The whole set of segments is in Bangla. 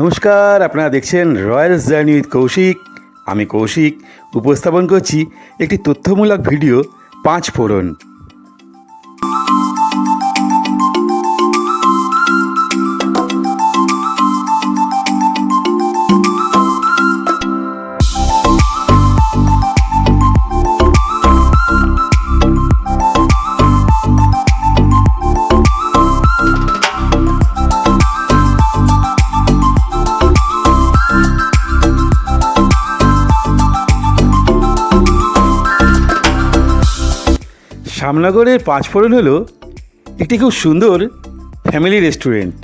নমস্কার, আপনারা দেখছেন রয়্যাল জার্নি উইথ কৌশিক। আমি কৌশিক, উপস্থাপন করছি একটি তথ্যমূলক ভিডিও পাঁচ ফোড়ন। শ্যামনগরের পাঁচফোড়ন হলো একটি খুব সুন্দর ফ্যামিলি রেস্টুরেন্ট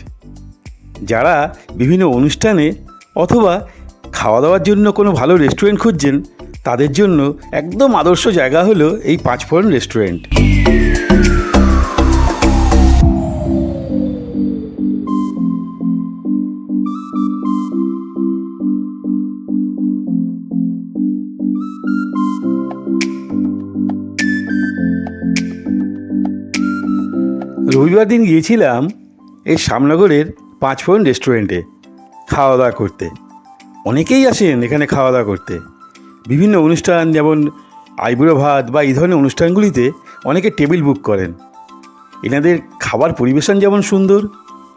যারা বিভিন্ন অনুষ্ঠানে অথবা খাওয়া দাওয়ার জন্য কোনো ভালো রেস্টুরেন্ট খুঁজছেন, তাদের জন্য একদম আদর্শ জায়গা হলো এই পাঁচফোড়ন রেস্টুরেন্ট রবিবার দিন গিয়েছিলাম এই শ্যামনগরের পাঁচফোড়ন রেস্টুরেন্টে খাওয়া দাওয়া করতে। অনেকেই আসেন এখানে খাওয়া দাওয়া করতে। বিভিন্ন অনুষ্ঠান যেমন আইবুড়ো ভাত বা এই ধরনের অনুষ্ঠানগুলিতে অনেকে টেবিল বুক করেন। এনাদের খাবার পরিবেশন যেমন সুন্দর,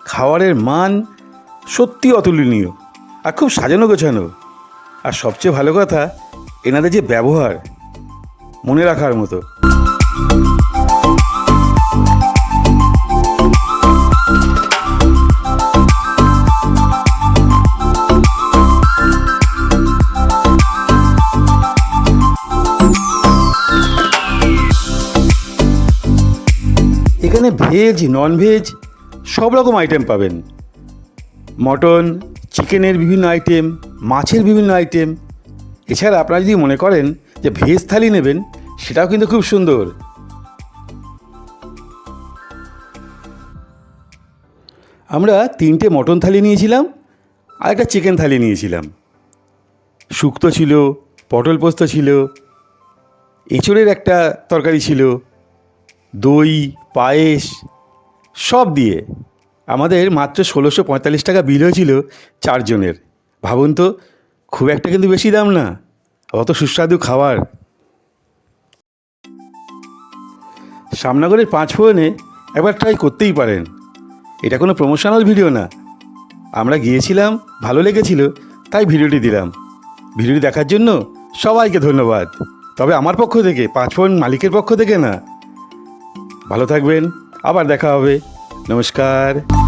খাবারের মান সত্যি অতুলনীয় আর খুব সাজানো গোছানো। আর সবচেয়ে ভালো কথা, এনাদের যে ব্যবহার, মনে রাখার মতো। এখানে ভেজ নন ভেজ সব রকম আইটেম পাবেন। মটন চিকেনের বিভিন্ন আইটেম মাছের বিভিন্ন আইটেম এছাড়া আপনারা যদি মনে করেন যে ভেজ থালি নেবেন, সেটাও কিন্তু খুব সুন্দর। আমরা তিনটে মটন থালি নিয়েছিলাম, আর একটা চিকেন থালি নিয়েছিলাম। শুক্তো ছিল, পটল পোস্ত ছিল, এঁচড়ের একটা তরকারি ছিল। দই, পায়েস সব দিয়ে আমাদের মাত্র ষোলোশো পঁয়তাল্লিশ টাকা বিল হয়েছিল চারজনের। ভাবুন তো, খুব একটা কিন্তু বেশি দাম না, অত সুস্বাদু খাবার। সামনাগরের পাঁচ ফোড়নে একবার ট্রাই করতেই পারেন। এটা কোনো প্রমোশনাল ভিডিও না। আমরা গিয়েছিলাম, ভালো লেগেছিল, তাই ভিডিওটি দিলাম। ভিডিওটি দেখার জন্য সবাইকে ধন্যবাদ। তবে আমার পক্ষ থেকে, পাঁচ ফোড়ন মালিকের পক্ষ থেকে না ভালো থাকবেন আবার দেখা হবে। নমস্কার।